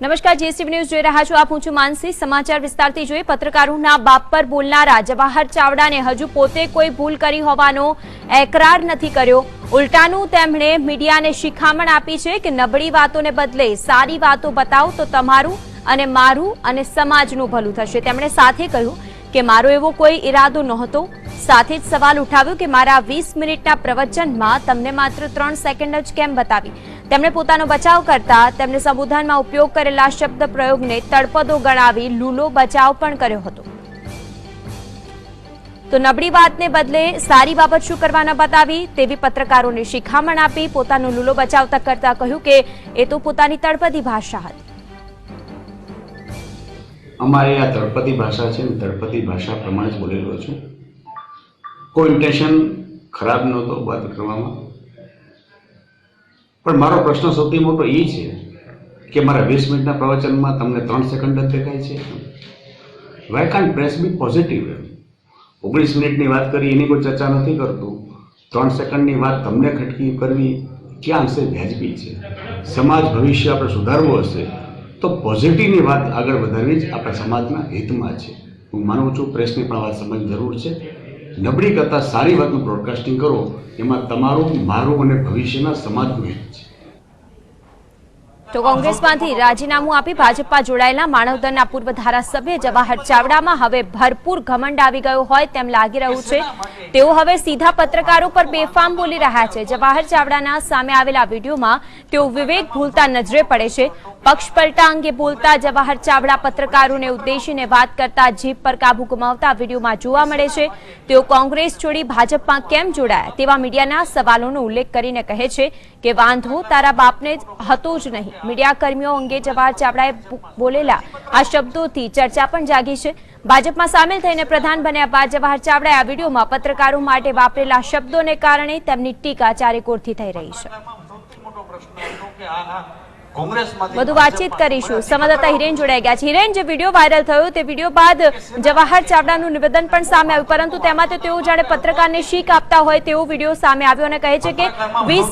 નમસ્કાર, JCB news જોઈ રહ્યા છો. આપ હું છું માનસી. સમાચાર વિસ્તારથી જોઈએ, પત્રકારોના બાપ પર બોલનારા જવાહર ચાવડાને હજુ પોતે કોઈ ભૂલ કરી હોવાનો એકરાર નથી કર્યો. ઉલટાનું તેમણે મીડિયાને શિખામણ આપી છે કે નબળી વાતોને બદલે સારી વાતો બતાવો તો તમારું અને મારું અને સમાજનું ભલું થશે. તેમણે સાથે કહ્યું કે મારો એવો કોઈ ઈરાદો નહોતો? સાથે જ સવાલ ઉઠાવ્યો કે મારા વીસ મિનિટના પ્રવચનમાં તમને માત્ર ત્રણ સેકન્ડ જ કેમ બતાવી? તેમણે પોતાનો બચાવ કરતા તેમણે સંબોધનમાં ઉપયોગ કરેલા શબ્દ પ્રયોગને તળપદો ગણાવી લૂલો બચાવ પણ કર્યો હતો. તો નબળી વાતને બદલે સારી બાબત શું કરવાના બતાવી? તેવી પત્રકારોને શિખામણ આપી પોતાનો લૂલો બચાવતા કરતા કહ્યું કે એ તો પોતાની તળપદી ભાષા હતી. અમારી આ તળપદી ભાષા છે ને તળપદી ભાષા પ્રમાણે જ બોલેલો છું. કોઈ ઇન્ટેન્શન ખરાબ નહોતો વાત કરવામાં. પણ મારો પ્રશ્ન સૌથી મોટો એ છે કે મારા વીસ મિનિટના પ્રવચનમાં તમને ત્રણ સેકન્ડ જ દેખાય છે. Why can't press be positive ઓગણીસ મિનિટની વાત કરી, એની કોઈ ચર્ચા નથી કરતું. ત્રણ સેકન્ડની વાત તમને ખટકી કરવી, ક્યાં અંશે વ્યાજબી છે? સમાજ ભવિષ્ય આપણે સુધારવું હશે. તો પોઝિટિવની વાત આગળ વધારવી જ આપણા સમાજના હિતમાં છે. હું માનું છું પ્રેસની પણ વાત સમજ જરૂર છે. નબળી કરતાં સારી વાતનું બ્રોડકાસ્ટિંગ કરો, એમાં તમારું, મારું અને ભવિષ્યના સમાજનું હિત છે. તો કોંગ્રેસમાંથી રાજીનામું આપી ભાજપમાં જોડાયેલા માનવદળના પૂર્વ ધારાસભ્ય જવાહર ચાવડામાં હવે ભરપૂર ઘમંડ આવી ગયો હોય તેમ લાગી રહ્યું છે. તેઓ હવે સીધા પત્રકારો પર બેફામ બોલી રહ્યા છે. જવાહર ચાવડાના સામે આવેલા વિડીયોમાં તેઓ વિવેક ભૂલતા નજરે પડે છે. પક્ષ પલટા અંગે બોલતા જવાહર ચાવડા પત્રકારોને ઉદ્દેશીને વાત કરતા જીભ પર કાબુ ગુમાવતા વિડીયોમાં જોવા મળે છે. તેઓ કોંગ્રેસ છોડી ભાજપમાં કેમ જોડાયા તેવા મીડિયાના સવાલોનો ઉલ્લેખ કરીને કહે છે કે વાંધો તારા બાપને હતો જ નહીં. મીડિયા કર્મીઓ અંગે જવાહર ચાવડાએ બોલેલા આ શબ્દોથી ચર્ચા પણ જાગી છે. ભાજપમાં સામેલ થઈને પ્રધાન બન્યા બાદ જવાહર ચાવડાએ આ વિડીયોમાં પત્રકારો માટે વાપરેલા શબ્દોને કારણે તેમની ટીકા ચારેકોરથી થઈ રહી છે. વધુ વાતચીત કરીશું. સંવાદદાતા હિરેન જોડાઈ ગયા છે. હિરેન જે વીડિયો વાયરલ થયો તે વીડિયો બાદ જવાહર ચાવડાનું નિવેદન પણ સામે આવ્યું. પરંતુ તેમાં તો તેઓ જાણે પત્રકારને શીખ આપતા હોય તેવો વીડિયો સામે આવ્યો અને કહે છે કે વીસ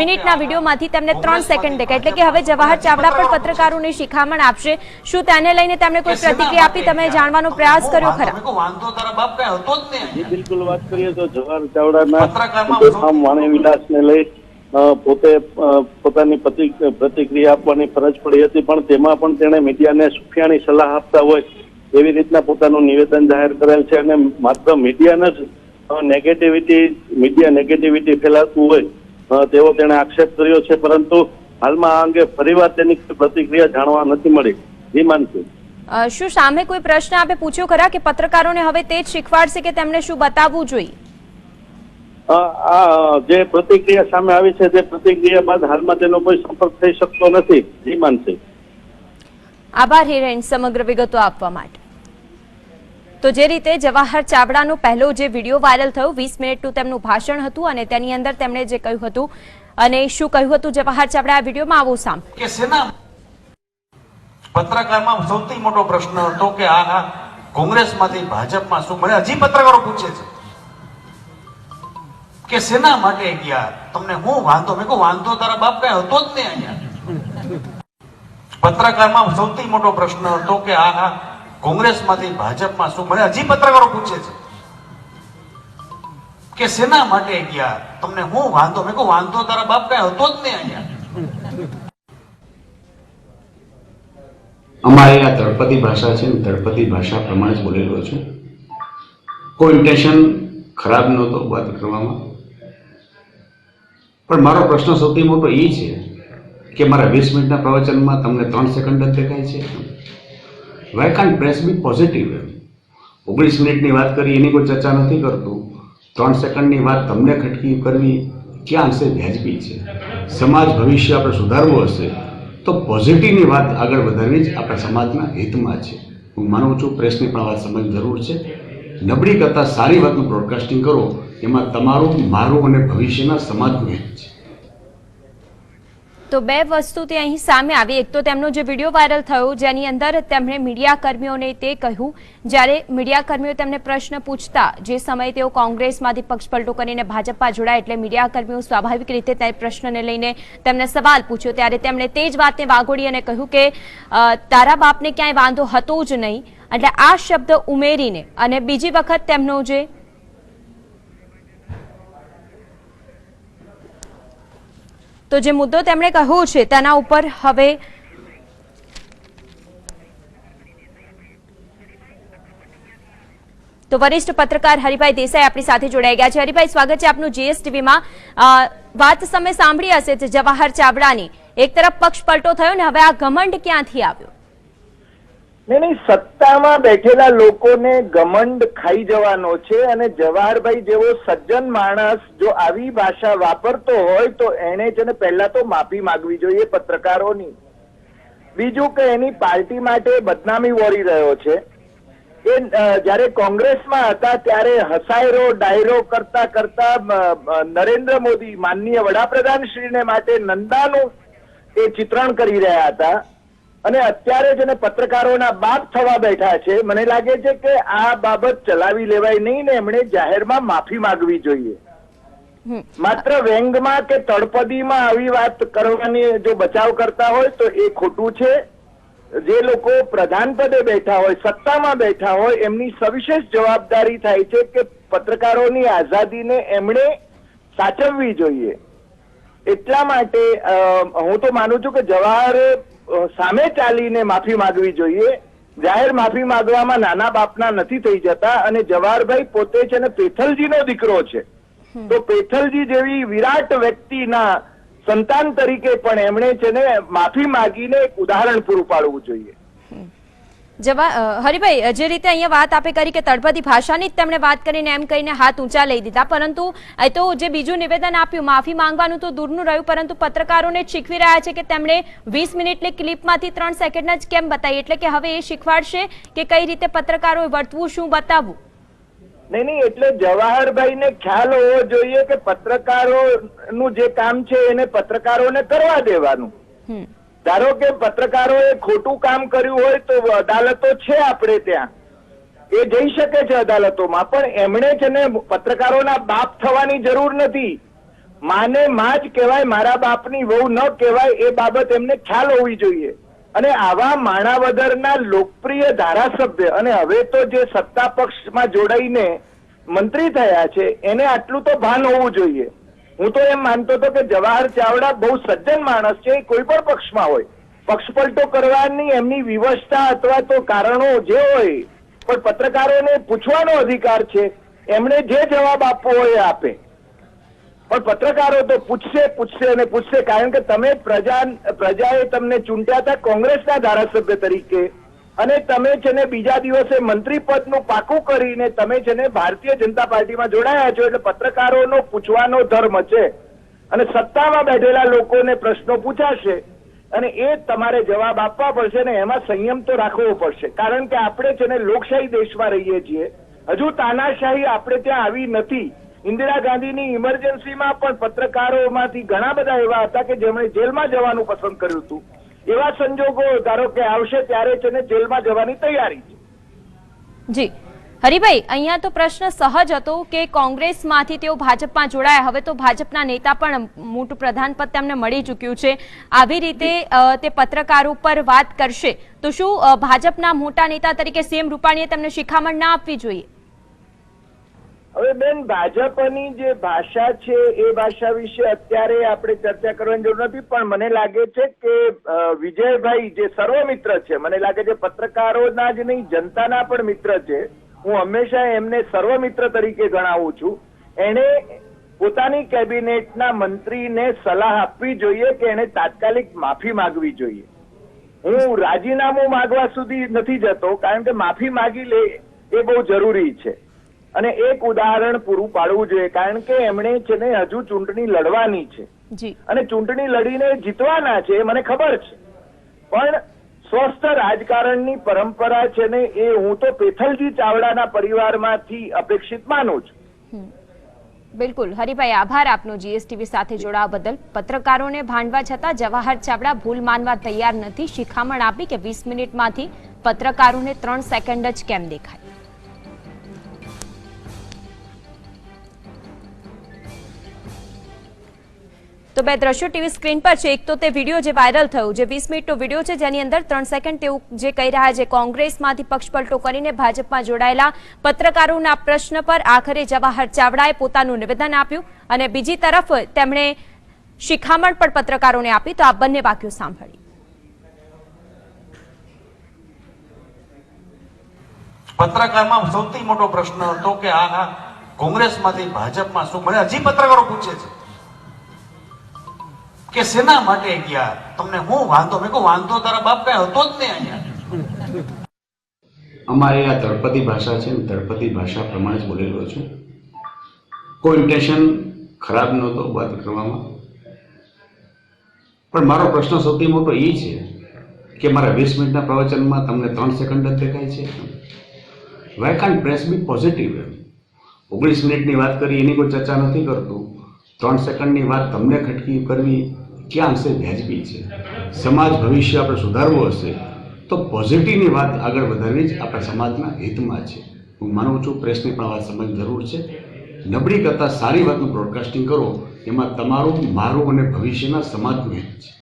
મિનિટના વિડીયોમાંથી તેમને ત્રણ સેકન્ડ દેખાય. એટલે કે હવે જવાહર ચાવડા પણ પત્રકારોને શિખામણ આપશે. શું તેને લઈને તેમણે કોઈ પ્રતિક્રિયા આપી? તમે જાણવાનો પ્રયાસ કર્યો ખરા? બિલકુલ વાત કરીએ તો જવાહર ચાવડાના વાણી વિલાસને લઈ પોતે પોતાની પ્રતિક્રિયા આપવાની ફરજ પડી હતી પણ તેમાં પણ તેણે મીડિયાને સુફિયાણી સલાહ આપતા હોય એવી રીતના પોતાનું નિવેદન જાહેર કરેલ છે અને માત્ર મીડિયાને જ નેગેટિવિટી મીડિયા નેગેટિવિટી ફેલાવતું હોય તેવો તેણે આક્ષેપ કર્યો છે પરંતુ હાલમાં આ અંગે ફરીવાર તેની પ્રતિક્રિયા જાણવા નથી મળી. અ, શું સામે કોઈ પ્રશ્ન આપે? પૂછ્યો ખરા કે પત્રકારોને હવે તે જ શીખવાડશે કે તેમને શું બતાવવું જોઈએ? આ જે પ્રતિક્રિયા સામે આવી છે તે પ્રતિક્રિયા બાદ હાલમાં તેનો કોઈ સંપર્ક થઈ શકતો નથી. જી આભાર હિરેન સમગ્ર વિગતો આપવા માટે. તો જે રીતે જવાહર ચાવડાનો પહેલો જે વીડિયો વાયરલ થયો વીસ મિનિટનું તેમનું ભાષણ હતું અને તેની અંદર તેમણે જે કહ્યું હતું અને શું કહ્યું હતું જવાહર ચાવડા આ વિડીયોમાં આવો સામ. કે સેના પત્રકારમાં સૌથી મોટો પ્રશ્ન હતો કે આ આ કોંગ્રેસમાંથી ભાજપમાં શું મને હજી પત્રકારો પૂછે છે. કે શેના માટે ગયા? તમને હું વાંધો? મેં કહું, વાંધો તારા બાપ કઈ હતો જ નહીં અહીંયા. પત્રકારમાં સૌથી મોટો પ્રશ્ન હતો કે આ આ કોંગ્રેસમાંથી ભાજપમાં શું મને હજી પત્રકારો પૂછે છે કે શેના માટે ગયા? તમને હું વાંધો? મેં કહું, વાંધો તારા બાપ કઈ હતો જ નહીં અહીંયા. અમારે આ તળપદી ભાષા છે. ને તળપદી ભાષા પ્રમાણે જ બોલેલો છું. કોઈ ઇન્ટેન્શન ખરાબ નહોતો વાત કરવામાં. પણ મારો પ્રશ્ન સૌથી મોટો એ છે કે મારા વીસ મિનિટના પ્રવચનમાં તમને ત્રણ સેકન્ડ જ દેખાય છે? Why can't press be positive ઓગણીસ મિનિટની વાત કરી, એની કોઈ ચર્ચા નથી કરતું. ત્રણ સેકન્ડની વાત તમને ખટકી કરવી ક્યાં અંશે વ્યાજબી છે? સમાજ ભવિષ્ય આપણે સુધારવું હશે તો પોઝિટિવની વાત આગળ વધારવી જ આપણા સમાજના હિતમાં છે. હું માનું છું પ્રેસની પણ વાત સમજ જરૂર છે. નબળી કરતાં સારી વાતનું બ્રોડકાસ્ટિંગ કરો. એમાં તમારું, મારું અને ભવિષ્યના સમાજનું હિત છે. તો બે વસ્તુ તે અહીં સામે આવી. એક તો તેમનો જે વીડિયો વાયરલ થયો, જેની અંદર તેમણે મીડિયાકર્મીઓને તે કહ્યું, જ્યારે મીડિયા કર્મીઓ તેમને પ્રશ્ન પૂછતા, જે સમયે તેઓ કોંગ્રેસમાંથી પક્ષ પલટો કરીને ભાજપમાં જોડાય એટલે મીડિયાકર્મીઓ સ્વાભાવિક રીતે તે પ્રશ્નને લઈને તેમને સવાલ પૂછ્યો. ત્યારે તેમણે તે જ વાતને વાગોડી અને કહ્યું કે તારા બાપને ક્યાંય વાંધો હતો જ નહીં. એટલે આ શબ્દ ઉમેરીને અને બીજી વખત તેમનો જે તો જે મુદ્દો તેમણે કહ્યો છે, તેના ઉપર હવે તો વરિષ્ઠ પત્રકાર હરિભાઈ દેસાઈ આપણી સાથે જોડાઈ ગયા છે. હરિભાઈ, સ્વાગત છે આપનું જીએસટીવીમાં. વાત સમય સાંભળી હશે જવાહર ચાવડાની. એક તરફ પક્ષ પલટો થયો ને, હવે આ ઘમંડ ક્યાંથી આવ્યો? નહીં નહીં, સત્તામાં બેઠેલા લોકોને ગમંડ ખાઈ જવાનો છે અને જવાહરભાઈ જેવો સજ્જન માણસ જો આવી ભાષા વાપરતો હોય તો એને છે ને પહેલા તો માફી માંગવી જોઈએ પત્રકારોની. બીજું કે એની પાર્ટી માટે બદનામી વોરી રહ્યો છે. એ જ્યારે કોંગ્રેસમાં હતા ત્યારે હસાયરો, ડાયરો કરતા કરતા નરેન્દ્ર મોદી માનનીય વડાપ્રધાન શ્રીને માટે નંદાનું એ ચિત્રણ કરી રહ્યા હતા. અને અત્યારે જેને પત્રકારોના બાપ થવા બેઠા છે. મને લાગે છે કે આ બાબત ચલાવી લેવાય નહીં ને એમણે જાહેરમાં માફી માંગવી જોઈએ. માત્ર વ્યંગમાં કે તળપદીમાં આવી વાત કરવાની જો બચાવ કરતા હોય તો એ ખોટું છે. જે લોકો પ્રધાન પદે બેઠા હોય સત્તામાં બેઠા હોય એમની સવિશેષ જવાબદારી થાય છે કે પત્રકારોની આઝાદીને એમણે સાચવવી જોઈએ. એટલા માટે હું તો માનું છું કે જવાહર સામે ચાલીને માફી માંગવી જોઈએ. જાહેર માફી માંગવામાં નાના બાપના નથી થઈ જતા અને જવાહરભાઈ પોતે છે ને પેથલજીનો દીકરો છે. તો પેથલજી જેવી વિરાટ વ્યક્તિના સંતાન તરીકે પણ એમણે છે ને માફી માંગીને એક ઉદાહરણ પૂરું પાડવું જોઈએ. જવા હરિભાઈ જે રીતે અહીંયા વાત આપે કરી કે તળપદી ભાષાની જ તેમણે વાત કરીને એમ કહીને હાથ ઊંચા લઈ દીધા પરંતુ એ તો જે બીજું નિવેદન આપ્યું માફી માંગવાનું તો દૂરનું રહ્યું પરંતુ પત્રકારોને શીખવી રહ્યા છે કે તેમણે વીસ મિનિટની ક્લિપમાંથી ત્રણ સેકન્ડ જ કેમ બતાવી? એટલે કે હવે એ શીખવાડશે કે કઈ રીતે પત્રકારોએ વર્તવું શું બતાવવું? નહીં નહીં એટલે જવાહરભાઈને ખ્યાલ હોવો જોઈએ કે પત્રકારોનું જે કામ છે એને પત્રકારોને કરવા દેવાનું. હમ. ધારો કે પત્રકારોએ ખોટું કામ કર્યું હોય તો અદાલતો છે આપણે ત્યાં. એ જઈ શકે છે અદાલતોમાં, પણ એમણે છે ને પત્રકારોના બાપ થવાની જરૂર નથી. માને માં જ કહેવાય, મારા બાપની વહુ ન કહેવાય, એ બાબત એમને ખ્યાલ હોવી જોઈએ. અને આવા માણાવદરના લોકપ્રિય ધારાસભ્ય, અને હવે તો જે સત્તા પક્ષમાં જોડાઈને મંત્રી થયા છે, એને આટલું તો ભાન હોવું જોઈએ. હું તો એમ માનતો હતો કે જવાહર ચાવડા બહુ સજ્જન માણસ છે કોઈ પણ પક્ષમાં હોય. પક્ષ પલટો કરવાની એમની વિવશતા અથવા તો કારણો જે હોય, પણ પત્રકારોને પૂછવાનો અધિકાર છે. એમણે જે જવાબ આપવો હોય આપે. પણ પત્રકારો તો પૂછશે પૂછશે અને પૂછશે. કારણ કે તમે પ્રજા, પ્રજાએ તમને ચૂંટ્યા હતા કોંગ્રેસના ધારાસભ્ય તરીકે. અને તમે છે ને બીજા દિવસે મંત્રી પદનું પાકું કરીને તમે છે ને ભારતીય જનતા પાર્ટીમાં જોડાયા છો એટલે પત્રકારોનો પૂછવાનો ધર્મ છે. અને સત્તામાં બેઠેલા લોકોને પ્રશ્નો પૂછાશે અને એ તમારે જવાબ આપવા પડશે ને એમાં સંયમ તો રાખવો પડશે. કારણ કે આપણે છે ને લોકશાહી દેશમાં રહીએ છીએ. હજુ તાનાશાહી આપણે ત્યાં આવી નથી. ઇન્દિરા ગાંધીની ઇમરજન્સીમાં પણ પત્રકારોમાંથી ઘણા બધા એવા હતા કે જેમણે જેલમાં જવાનું પસંદ કર્યું હતું. એવા સંજોગો ધારો કે આવશે ત્યારે છે ને જેલમાં જવાની તૈયારી છે. જી. હરિભાઈ, અહીંયા તો પ્રશ્ન સહજ હતો કે કોંગ્રેસમાંથી તેઓ ભાજપમાં જોડાયા. હવે તો ભાજપના નેતા પણ મોટું પ્રધાન પદ તેમને મળી ચૂક્યું છે. આવી રીતે તે પત્રકારો પર વાત કરશે. તો શું ભાજપના મોટા નેતા તરીકે સીએમ રૂપાણીએ તેમને શિખામણ ના આપવી જોઈએ? હવે બેન, ભાજપની જે ભાષા છે, એ ભાષા વિશે અત્યારે આપણે ચર્ચા કરવાની જરૂર નથી, પણ મને લાગે છે કે વિજયભાઈ જે સર્વમિત્ર છે, મને લાગે છે પત્રકારોના જ નહીં, જનતાના પણ મિત્ર છે. હું હંમેશા એમને સર્વમિત્ર તરીકે ગણાવું છું. એણે પોતાની કેબિનેટના મંત્રીને સલાહ આપવી જોઈએ કે એને તાત્કાલિક માફી માંગવી જોઈએ. હું રાજીનામું માંગવા સુધી નથી જતો, કારણ કે માફી માંગી લે એ બહુ જરૂરી છે. અને એક ઉદાહરણ પૂરું પાડવું જોઈએ કારણ કે એમણે છે ને હજુ ચૂંટણી લડવાની છે. જી. અને ચૂંટણી લડીને જીતવાના છે એ મને ખબર છે. પણ સ્વસ્થ રાજકારણની પરંપરા છે ને એ હું તો પેથલજી ચાવડાના પરિવારમાંથી અપેક્ષિત માનું છું. બિલકુલ. હરિભાઈ આભાર આપનો જીએસટીવી સાથે જોડાવા બદલ. પત્રકારોને ભાંડવા છતાં જવાહર ચાવડા ભૂલ માનવા તૈયાર નથી. શિખામણ આપી કે વીસ મિનિટમાંથી પત્રકારોને ત્રણ સેકન્ડ જ કેમ દેખાય? તો બે દ્રશ્યો ટીવી સ્ક્રીન પર છે. એક તો તે વીડિયો જે વાયરલ થયો, જે વીસ મિનિટનો વીડિયો છે, જેની અંદર ત્રણ સેકન્ડ તેઓ જે કહી રહ્યા છે, કોંગ્રેસમાંથી પક્ષપલટો કરીને ભાજપમાં જોડાયેલા પત્રકારોના પ્રશ્ન પર આખરે જવાહર ચાવડાએ પોતાનું નિવેદન આપ્યું અને બીજી તરફ તેમણે શિખામણ પણ પત્રકારોને આપી. તો આ બંને વાક્યો સાંભળી. પત્રકારમાં સૌથી મોટો પ્રશ્ન હતો કે આ કોંગ્રેસમાંથી ભાજપમાં શું મને હજી પત્રકારો પૂછે છે. કે શેના માટે ગયા? તમને હું વાંધો? મેં કહું, વાંધો તારા બાપ કઈ હતો જ નહીં અહીંયા. અમારી આ તળપદી ભાષા છે તળપદી ભાષા પ્રમાણે જ બોલેલો છું. કોઈ ઇન્ટેન્શન ખરાબ નહોતો વાત કરવામાં. પણ મારો પ્રશ્ન સૌથી મોટો એ છે કે મારા વીસ મિનિટના પ્રવચનમાં તમને ત્રણ સેકન્ડ જ દેખાય છે? વાય કાન પ્રેસ બી પોઝિટિવ એમ ઓગણીસ મિનિટની વાત કરી, એની કોઈ ચર્ચા નથી કરતું. ત્રણ સેકન્ડની વાત તમને ખટકી કરવી ક્યાં અંશે વ્યાજબી છે? સમાજ ભવિષ્ય આપણે સુધારવું હશે, તો પોઝિટિવની વાત આગળ વધારવી જ આપણા સમાજના હિતમાં છે. હું માનું છું પ્રેસની પણ વાત સમજ જરૂર છે. નબળી કરતાં સારી વાતનું બ્રોડકાસ્ટિંગ કરો, એમાં તમારું, મારું અને ભવિષ્યના સમાજનું હિત છે.